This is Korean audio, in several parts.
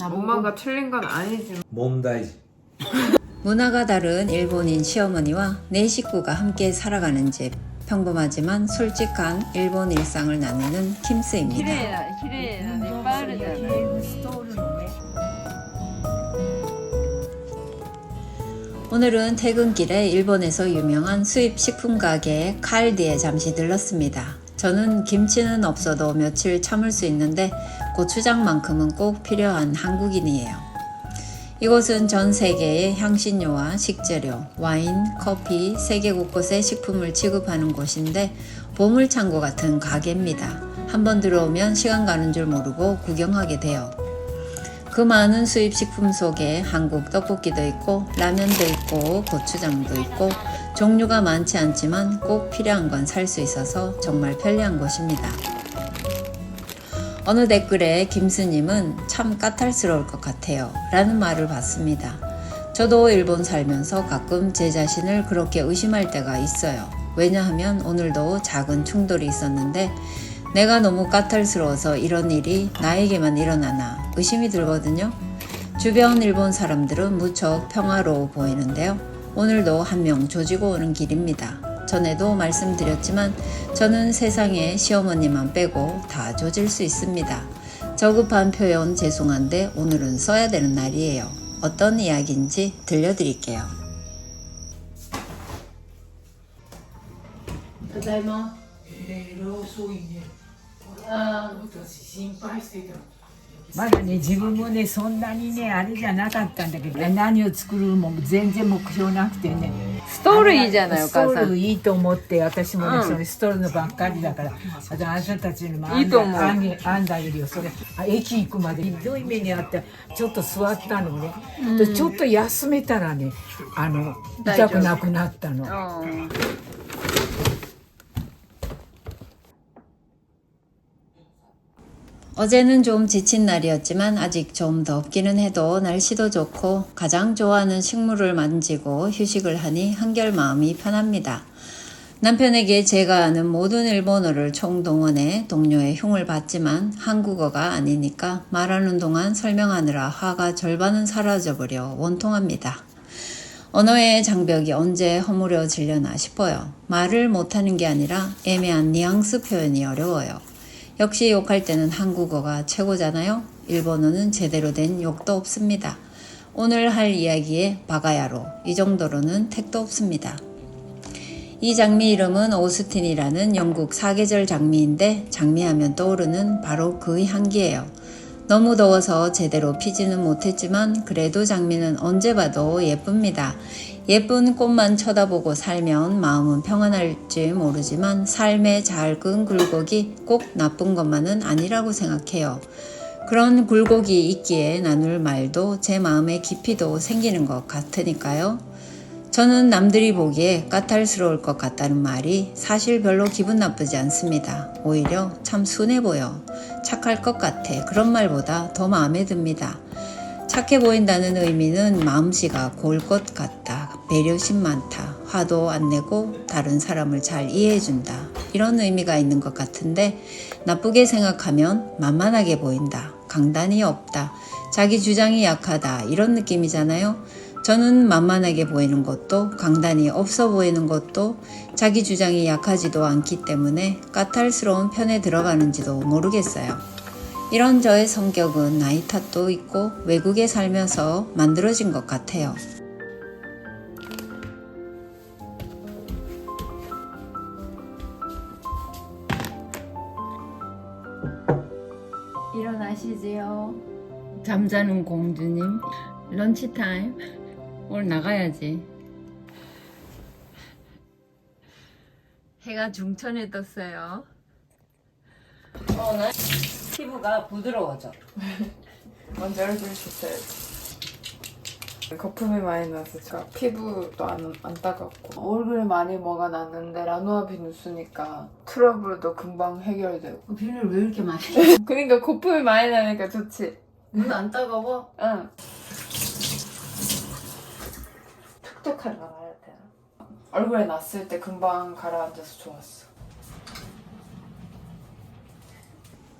엄마가 틀린 건 아니지. 問題児 문화가 다른 일본인 시어머니와 내 식구가 함께 살아가는 집. 평범하지만 솔직한 일본 일상을 나누는 綺 킴스입니다. 麗な綺麗なのいっぱいあるじゃない。ストールのね 오늘은 퇴근길에 일본에서 유명한 수입 식품 가게 칼디에 잠시 들렀습니다. 저는 김치는 없어도 며칠 참을 수 있는데 고추장만큼은 꼭 필요한 한국인이에요. 이곳은 전 세계의 향신료와 식재료, 와인, 커피, 세계 곳곳에 식품을 취급하는 곳인데 보물창고 같은 가게입니다. 한번 들어오면 시간 가는 줄 모르고 구경하게 돼요. 그 많은 수입 식품 속에 한국 떡볶이도 있고 라면도 있고 고추장도 있고 종류가 많지 않지만 꼭 필요한 건 살 수 있어서 정말 편리한 곳입니다. 어느 댓글에 김스님은 참 까탈스러울 것 같아요. 라는 말을 봤습니다. 저도 일본 살면서 가끔 제 자신을 그렇게 의심할 때가 있어요. 왜냐하면 오늘도 작은 충돌이 있었는데 내가 너무 까탈스러워서 이런 일이 나에게만 일어나나 의심이 들거든요. 주변 일본 사람들은 무척 평화로워 보이는데요. 오늘도 한 명 조지고 오는 길입니다. 전에도 말씀드렸지만 저는 세상에 시어머니만 빼고 다 조질 수 있습니다. 저급한 표현 죄송한데 오늘은 써야 되는 날이에요. 어떤 이야기인지 들려드릴게요. ただいまえー、ローソイねああ私心配してた まだね自分もねそんなにねあれじゃなかったんだけど何を作るも全然目標なくてね。ストールいいじゃないおスト母さん。ールいいと思って私もね、うん。それストールのばっかりだからあとあなたたちにも編んで編んであげるよそれ。あ駅行くまでひどい目にあってちょっと座ったのね、でちょっと休めたらねあの痛くなくなったの。 어. 어제는 좀 지친 날이었지만 아직 좀 덥기는 해도 날씨도 좋고 가장 좋아하는 식물을 만지고 휴식을 하니 한결 마음이 편합니다. 남편에게 제가 아는 모든 일본어를 총동원해 동료의 흉을 받지만 한국어가 아니니까 말하는 동안 설명하느라 화가 절반은 사라져버려 원통합니다. 언어의 장벽이 언제 허물어지려나 싶어요. 말을 못하는 게 아니라 애매한 뉘앙스 표현이 어려워요. 역시 욕할 때는 한국어가 최고잖아요. 일본어는 제대로 된 욕도 없습니다. 오늘 할 이야기에 바가야로 이 정도로는 택도 없습니다. 이 장미 이름은 오스틴이라는 영국 사계절 장미인데 장미하면 떠오르는 바로 그 향기예요. 너무 더워서 제대로 피지는 못했지만 그래도 장미는 언제 봐도 예쁩니다. 예쁜 꽃만 쳐다보고 살면 마음은 평안할지 모르지만 삶의 작은 굴곡이 꼭 나쁜 것만은 아니라고 생각해요. 그런 굴곡이 있기에 나눌 말도 제 마음의 깊이도 생기는 것 같으니까요. 저는 남들이 보기에 까탈스러울 것 같다는 말이 사실 별로 기분 나쁘지 않습니다. 오히려 참 순해 보여. 착할 것 같아. 그런 말보다 더 마음에 듭니다. 착해 보인다는 의미는 마음씨가 고울 것 같다. 배려심 많다. 화도 안 내고 다른 사람을 잘 이해해준다. 이런 의미가 있는 것 같은데 나쁘게 생각하면 만만하게 보인다. 강단이 없다. 자기 주장이 약하다. 이런 느낌이잖아요. 저는 만만하게 보이는 것도 강단이 없어 보이는 것도 자기 주장이 약하지도 않기 때문에 까탈스러운 편에 들어가는지도 모르겠어요. 이런 저의 성격은 나이 탓도 있고 외국에 살면서 만들어진 것 같아요. 일어나시지요. 잠자는 공주님. 런치 타임. 오늘 나가야지. 해가 중천에 떴어요. 어, 나 피부가 부드러워져. 먼저 열어줄 수 있어야지. 거품이 많이 나서 제가 피부도 안, 안 따갑고. 얼굴에 많이 뭐가 났는데 라노아 비누 쓰니까 트러블도 금방 해결되고. 비누를 왜 이렇게 많이? 그러니까 거품이 많이 나니까 좋지. 눈 안 따가워? 응. 촉촉하게 말해야 돼. 얼굴에 났을 때 금방 가라앉아서 좋았어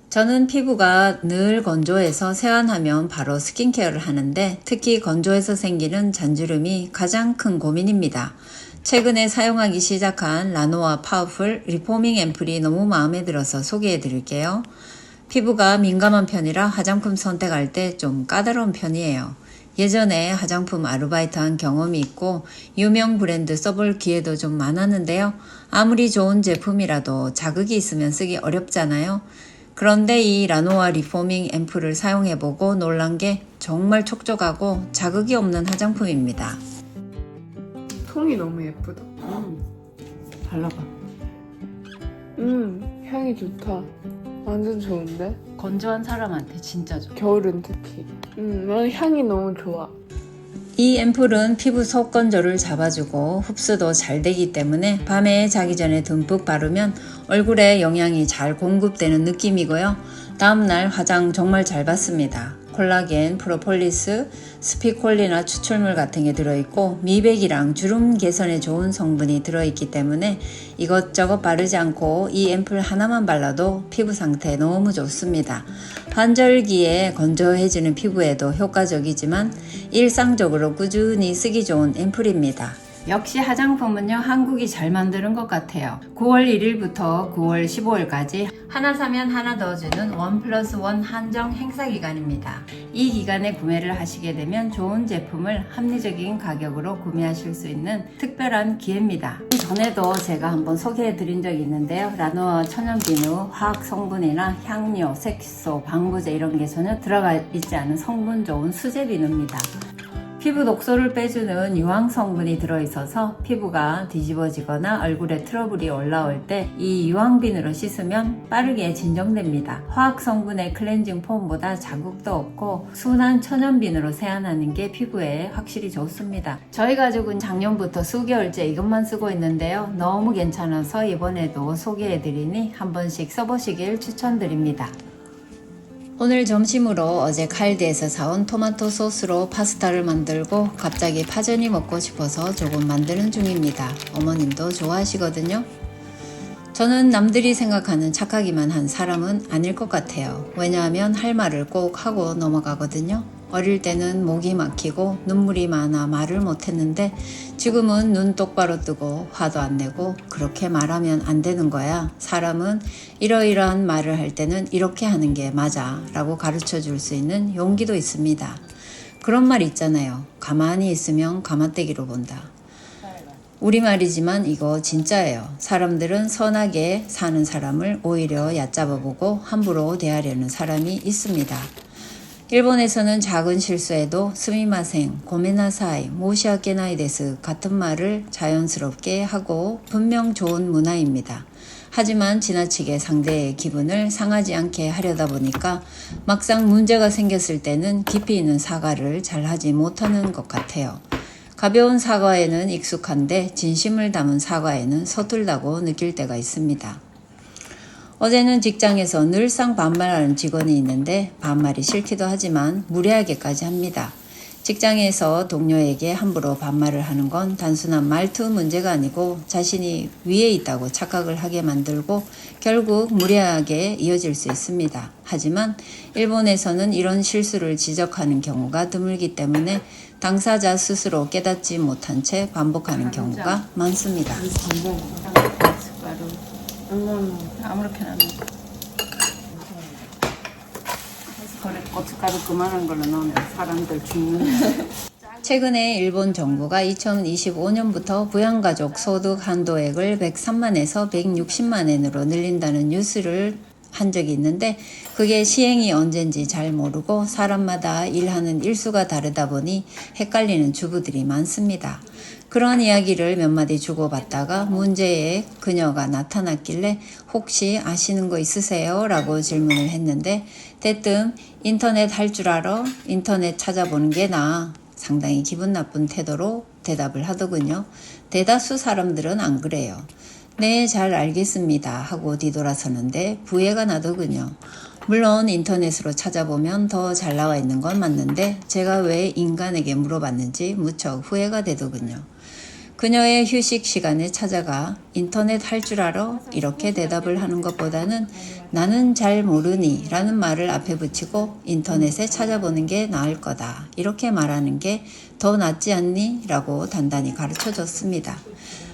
저는 피부가 늘 건조해서 세안하면 바로 스킨케어를 하는데 특히 건조해서 생기는 잔주름이 가장 큰 고민입니다. 최근에 사용하기 시작한 라노아 파워풀 리포밍 앰플이 너무 마음에 들어서 소개해 드릴게요. 피부가 민감한 편이라 화장품 선택할 때 좀 까다로운 편이에요. 예전에 화장품 아르바이트 한 경험이 있고 유명 브랜드 써볼 기회도 좀 많았는데요. 아무리 좋은 제품이라도 자극이 있으면 쓰기 어렵잖아요. 그런데 이 라노아 리포밍 앰플을 사용해보고 놀란 게 정말 촉촉하고 자극이 없는 화장품입니다. 통이 너무 예쁘다. 발라봐. 음, 향이 좋다. 완전 좋은데? 건조한 사람한테 진짜 좋아. 겨울은 특히. 음, 난 향이 너무 좋아. 이 앰플은 피부 속 건조를 잡아주고 흡수도 잘 되기 때문에 밤에 자기 전에 듬뿍 바르면 얼굴에 영양이 잘 공급되는 느낌이고요. 다음날 화장 정말 잘 받습니다. 콜라겐, 프로폴리스, 스피콜리나 추출물 같은 게 들어있고 미백이랑 주름 개선에 좋은 성분이 들어있기 때문에 이것저것 바르지 않고 이 앰플 하나만 발라도 피부 상태 너무 좋습니다. 환절기에 건조해지는 피부에도 효과적이지만 일상적으로 꾸준히 쓰기 좋은 앰플입니다. 역시 화장품은요 한국이 잘 만드는 것 같아요. 9월 1일부터 9월 15일까지 하나 사면 하나 더 주는 원 플러스 원 한정 행사 기간입니다. 이 기간에 구매를 하시게 되면 좋은 제품을 합리적인 가격으로 구매하실 수 있는 특별한 기회입니다. 전에도 제가 한번 소개해 드린 적이 있는데요. 라노아 천연비누 화학 성분이나 향료, 색소, 방부제 이런 게 전혀 들어가 있지 않은 성분 좋은 수제 비누입니다 피부 독소를 빼주는 유황 성분이 들어있어서 피부가 뒤집어지거나 얼굴에 트러블이 올라올 때 이 유황빈으로 씻으면 빠르게 진정됩니다. 화학 성분의 클렌징 폼보다 자극도 없고 순한 천연빈으로 세안하는 게 피부에 확실히 좋습니다. 저희 가족은 작년부터 수개월째 이것만 쓰고 있는데요. 너무 괜찮아서 이번에도 소개해드리니 한 번씩 써보시길 추천드립니다. 오늘 점심으로 어제 칼디에서 사온 토마토 소스로 파스타를 만들고 갑자기 파전이 먹고 싶어서 조금 만드는 중입니다. 어머님도 좋아하시거든요. 저는 남들이 생각하는 착하기만 한 사람은 아닐 것 같아요. 왜냐하면 할 말을 꼭 하고 넘어가거든요. 어릴 때는 목이 막히고 눈물이 많아 말을 못했는데 지금은 눈 똑바로 뜨고 화도 안 내고 그렇게 말하면 안 되는 거야. 사람은 이러이러한 말을 할 때는 이렇게 하는 게 맞아 라고 가르쳐 줄 수 있는 용기도 있습니다. 그런 말 있잖아요. 가만히 있으면 가마떼기로 본다. 우리말이지만 이거 진짜예요. 사람들은 선하게 사는 사람을 오히려 얕잡아보고 함부로 대하려는 사람이 있습니다. 일본에서는 작은 실수에도 스미마생, 고메나사이, 모시아케나이 데스 같은 말을 자연스럽게 하고 분명 좋은 문화입니다. 하지만 지나치게 상대의 기분을 상하지 않게 하려다 보니까 막상 문제가 생겼을 때는 깊이 있는 사과를 잘 하지 못하는 것 같아요. 가벼운 사과에는 익숙한데 진심을 담은 사과에는 서툴다고 느낄 때가 있습니다. 어제는 직장에서 늘상 반말하는 직원이 있는데 반말이 싫기도 하지만 무례하게까지 합니다. 직장에서 동료에게 함부로 반말을 하는 건 단순한 말투 문제가 아니고 자신이 위에 있다고 착각을 하게 만들고 결국 무례하게 이어질 수 있습니다. 하지만 일본에서는 이런 실수를 지적하는 경우가 드물기 때문에 당사자 스스로 깨닫지 못한 채 반복하는 경우가 많습니다. 음, 아무렇게나 그래 고춧가루 그만한 걸로 넣으면 사람들 죽는 최근에 일본 정부가 2025년부터 부양가족 소득 한도액을 103만에서 160만엔으로 늘린다는 뉴스를 한 적이 있는데 그게 시행이 언젠지 잘 모르고 사람마다 일하는 일수가 다르다 보니 헷갈리는 주부들이 많습니다. 그런 이야기를 몇 마디 주고받다가 문제에 그녀가 나타났길래 혹시 아시는 거 있으세요? 라고 질문을 했는데 대뜸 인터넷 할 줄 알아? 인터넷 찾아보는 게 나아. 상당히 기분 나쁜 태도로 대답을 하더군요. 대다수 사람들은 안 그래요. 네, 잘 알겠습니다. 하고 뒤돌아서는데 부해가 나더군요. 물론 인터넷으로 찾아보면 더 잘 나와 있는 건 맞는데 제가 왜 인간에게 물어봤는지 무척 후회가 되더군요. 그녀의 휴식 시간에 찾아가 인터넷 할 줄 알아? 이렇게 대답을 하는 것보다는 나는 잘 모르니 라는 말을 앞에 붙이고 인터넷에 찾아보는 게 나을 거다. 이렇게 말하는 게 더 낫지 않니? 라고 단단히 가르쳐 줬습니다.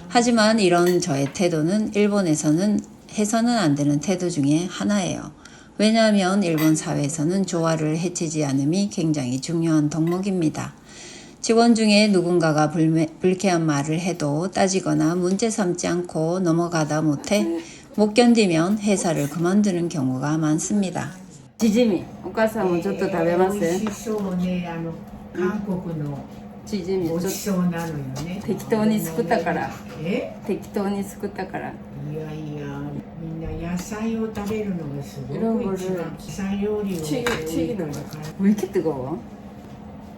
하지만 이런 저의 태도는 일본에서는 해서는 안 되는 태도 중에 하나예요. 왜냐하면 일본 사회에서는 조화를 해치지 않음이 굉장히 중요한 덕목입니다. 직원 중에 누군가가 불매, 불쾌한 말을 해도 따지거나 문제 삼지 않고 넘어가다 못해 못 견디면 회사를 그만두는 경우가 많습니다. チヂミお母さんもちょっと食べます 美味しそうねあの韓国のチヂミ美味しちょっそうなのよね適当に作ったからえと適当に作ったからいやいやみんな野菜を食べるのがすご 이런 く 거를 一番野菜料理を 튀기- 튀기는 거. から 왜 이렇게 뜨거워?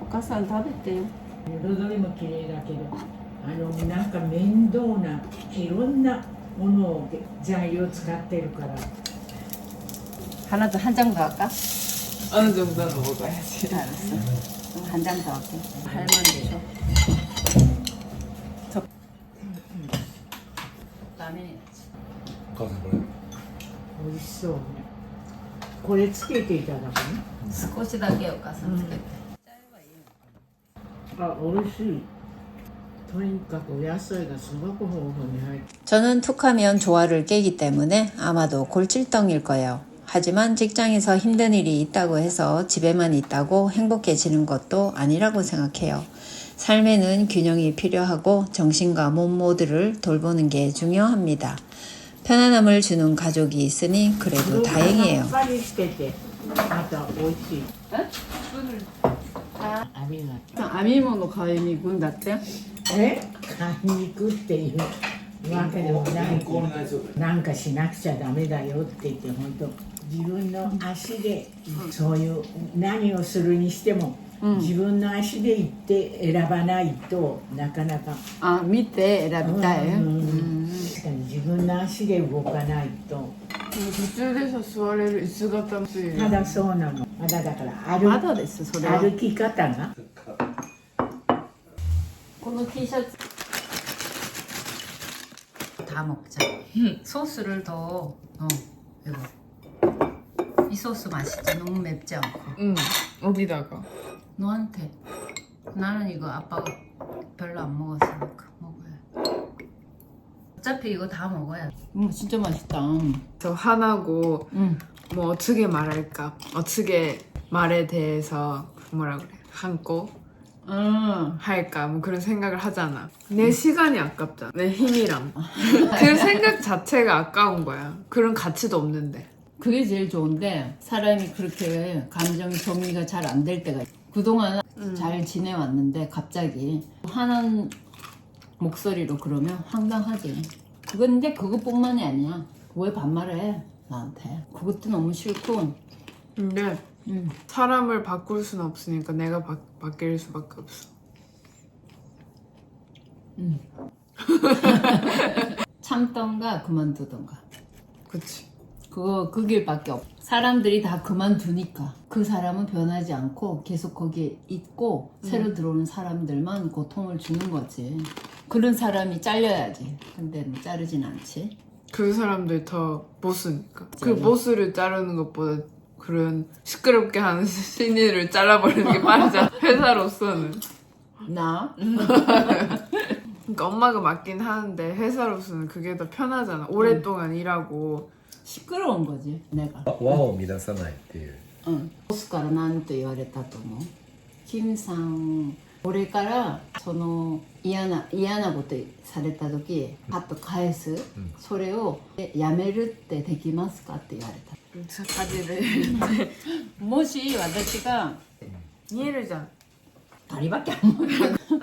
お母さん食べてよ彩りも綺麗だけどあのなんか面倒ないろんなものを材料使ってるから 하나 더 한 장 더 할까? 어느 정도는 먹어야지. 알았어 간장 더 할게. 할머니죠. 저. 라면이 가서 그래. 어딨어? 고래 치게도 있잖아. 스쿼시 다게요 가서 치게. 아 어르신. 저는 툭하면 조화를 깨기 때문에 아마도 골칠덩일 거예요. 하지만 직장에서 힘든 일이 있다고 해서 집에만 있다고 행복해지는 것도 아니라고 생각해요. 삶에는 균형이 필요하고 정신과 몸 모두를 돌보는 게 중요합니다. 편안함을 주는 가족이 있으니 그래도 다행이에요. さっぱりしててまた美味しいありがとう編み物買いに行くんだってえ買いに行くっていうわけでもないけどなんかしなくちゃダメだよって言って本当 自分の足でそういう何をするにしても、自分の足で行って選ばないとなかなか、あ見て選びたい、うん確かに自分の足で動かないと 途中座れる椅子型のついただそうなのまだだから歩まだですそれは歩き方がこの T シャツ 다 먹자. 소스를 더 어, 이거. 이 소스 맛있지? 너무 맵지 않고. 응. 어디다가? 너한테. 나는 이거 아빠가 별로 안 먹었으니까 먹어야. 어차피 이거 다 먹어야. 음 진짜 맛있다 저 화나고 응뭐 어떻게 말할까? 어떻게 말에 대해서 뭐라 그래? 한고 응. 할까? 뭐 그런 생각을 하잖아. 내 시간이 아깝잖아. 내 힘이랑. 그 생각 자체가 아까운 거야. 그런 가치도 없는데. 그게 제일 좋은데 사람이 그렇게 감정이 정리가 잘 안 될 때가 있- 그동안 잘 지내왔는데 갑자기 화난 목소리로 그러면 황당하지. 그건데 그것뿐만이 아니야. 왜 반말을 해 나한테? 그것도 너무 싫고. 근데 음. 사람을 바꿀 수는 없으니까 내가 바, 바뀔 수밖에 없어. 참던가 그만두던가. 그치. 그거 그 길밖에 없. 사람들이 다 그만두니까 그 사람은 변하지 않고 계속 거기에 있고 새로 들어오는 사람들만 고통을 주는 거지. 그런 사람이 잘려야지. 근데 뭐 자르진 않지. 그 사람들 더 보스니까. 그 보스를 자르는 것보다 그런 시끄럽게 하는 신이를 잘라버리는 게 빠르잖아. 회사로서는. 나 그러니까 엄마가 맞긴 하는데 회사로서는 그게 더 편하잖아. 오랫동안 일하고. 시끄러운 거지. 내가. 和を乱さないっていう 응. 보스から何と言われたと思うキムさん俺からその嫌な嫌なことされた時パッと返す、それをえやめるってできますかって言われた 가지를 もし私が 이해를잖아. 다리밖에 안 먹어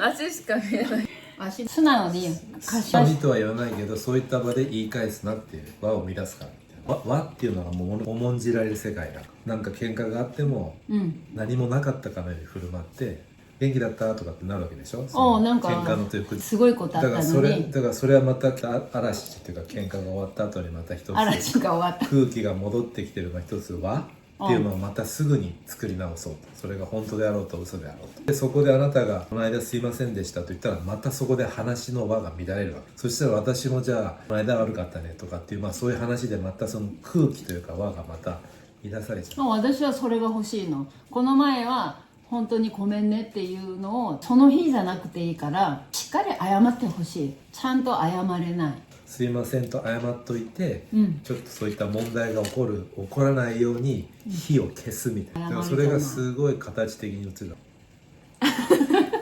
아시시까 미안해. 足素直に貸し正直とは言わないけどそういった場で言い返すなっていう和を乱すからみたいな 和和っていうのはもう重んじられる世界だ。なんか喧嘩があってもうん。何もなかったかのように振る舞って元気だったとかってなるわけでしょ？おうなんか喧嘩の時すごいことあだったからそれだからそれはまたあ嵐っていうか喧嘩が終わった後にまた一つ嵐が終わった。空気が戻ってきてるのが一つ和っていうのをまたすぐに作り直そう。とそれが本当であろうと嘘であろうと。でそこであなたが「この間すいませんでした」と言ったらまたそこで話の輪が乱れるわけ。そしたら私もじゃあ「この間悪かったね」とかっていう、まあ、そういう話でまたその空気というか輪がまた乱されちゃう。まあ私はそれが欲しいの。この前は本当にごめんねっていうのをその日じゃなくていいからしっかり謝ってほしい。ちゃんと謝れない。すいませんと謝っといて、うん。ちょっとそういった問題が起こる起こらないように火を消すみたいな、謝るだからそれがすごい形的に映る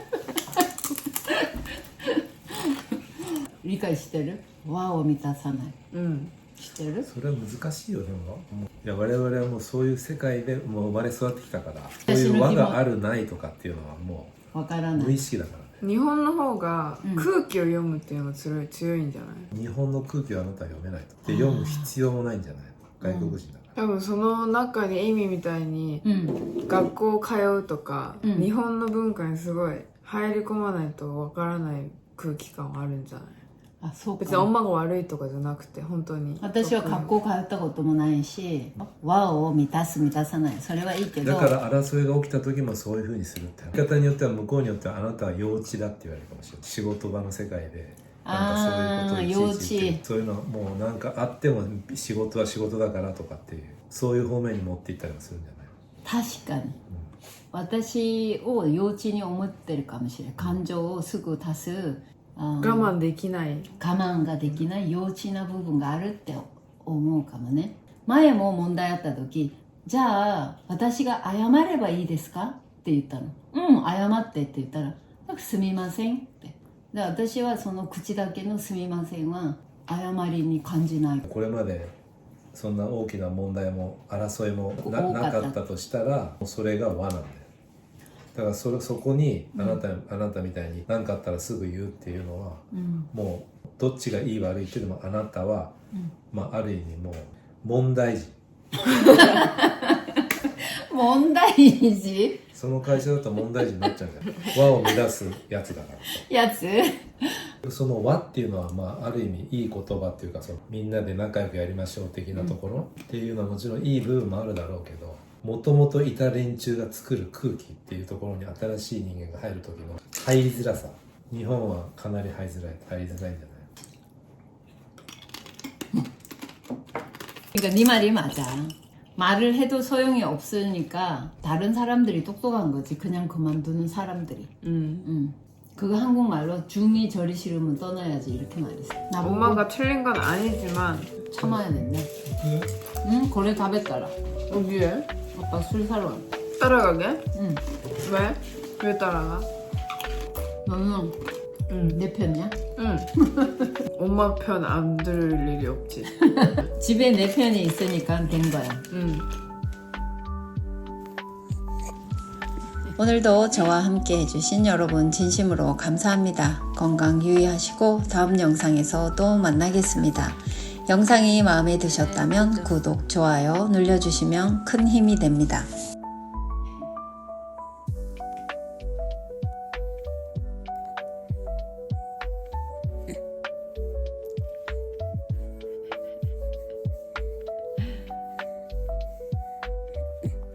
理解してる？和を満たさない。うん。知ってる？それは難しいよでもいや我々はもうそういう世界でもう生まれ育ってきたからそういう輪があるないとかっていうのはもわからう無意ない識だから。ね日本の方がうん。空気を読むっていうのが強い強いんじゃない？日本の空気をあなたは読めないとで読む必要もないんじゃない？外国人だから、多分その中に意味みたいにうん。学校通うとか、うん。日本の文化にすごい入り込まないとわからない空気感はあるんじゃない？あそう別におかんまが悪いとかじゃなくて本当に。私は学校通ったこともないし和を満たす満たさない。それはいいけど。だから争いが起きた時もそういうふうにするって。言い方によっては向こうによってはあなたは幼稚だって言われるかもしれない。仕事場の世界で。なんかそういうことをいちいち言ってあー幼稚そういうのもうなんかあっても仕事は仕事だからとかっていう。そういう方面に持っていったりもするんじゃない確かに。私を幼稚に思ってるかもしれない。感情をすぐ足す我慢できない。我慢ができない幼稚な部分があるって思うかもね。前も問題あった時じゃあ私が謝ればいいですか？って言ったの。うん謝ってって言ったらなんかすみませんって。で私はその口だけのすみませんは謝りに感じない。これまでそんな大きな問題も争いもな多かった。なかったとしたらそれが輪なんだよだからそれそこにあなた、あなたみたいに何かあったらすぐ言うっていうのはうん。もうどっちがいい悪いっていうのもあなたは、うん。まあ、ある意味もう問題児。問題児？その会社だと問題児になっちゃうじゃん輪 を乱すやつだからやつ？その和っていうのは、まあ、ある意味いい言葉っていうかそのみんなで仲良くやりましょう的なところ、っていうのはもちろんいい部分もあるだろうけどもともといた連中が作る空気っていうところに新しい人間が入る時の入りづらさ日本はかなり入りづらい入りづらいんじゃない 그러니까 네 말이 맞아. 말을 해도 소용이 없으니까 다른 사람들이 똑똑한 거지. 그냥 그만두는 사람들이. うん 응. 그거 한국말로 중이 저리 싫으면 떠나야지 이렇게 말했어. 나보고 엄마가 틀린 건 아니지만 참아야 된대. 응? 그래 다 뱉더라. 여기에 아빠 술 사러 와. 따라가게? 응. 왜? 왜 따라가? 너는 응. 내 편이야? 응. 엄마 편 안 들을 일이 없지. 집에 내 편이 있으니까 된 거야. 응. 오늘도 저와 함께 해주신 여러분 진심으로 감사합니다. 건강 유의하시고 다음 영상에서 또 만나겠습니다. 영상이 마음에 드셨다면 구독, 좋아요 눌러주시면 큰 힘이 됩니다.